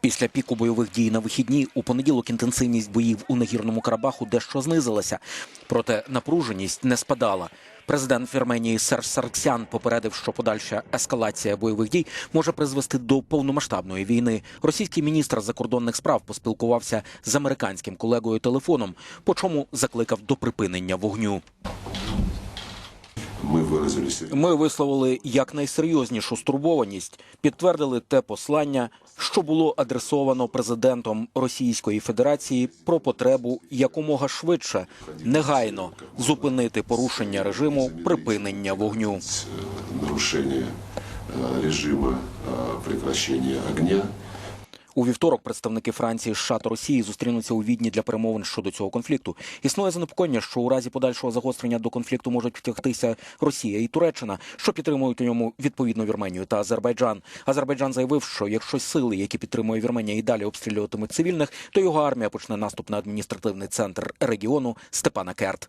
Після піку бойових дій на вихідні у понеділок інтенсивність боїв у нагірному Карабаху дещо знизилася, проте напруженість не спадала. Президент Вірменії Серж Сарксян попередив, що подальша ескалація бойових дій може призвести до повномасштабної війни. Російський міністр закордонних справ поспілкувався з американським колегою телефоном, по чому закликав до припинення вогню Мы выразили серьезную Ми висловили якнайсерйознішу стурбованість, підтвердили те послання, що було адресовано президентом Російської Федерації про потребу якомога швидше негайно зупинити порушення режиму припинення вогню. э, нарушение э, режима э, прекращения огня. У вівторок представники Франції, США та Росії зустрінуться у Відні для перемовин щодо цього конфлікту. Існує занепокоєння, що у разі подальшого загострення до конфлікту можуть втягтися Росія і Туреччина, що підтримують у ньому відповідно Вірменію та Азербайджан. Азербайджан заявив, що якщо сили, які підтримує Вірменія, і далі обстрілюватимуть цивільних, то його армія почне наступ на адміністративний центр регіону Степана Керт.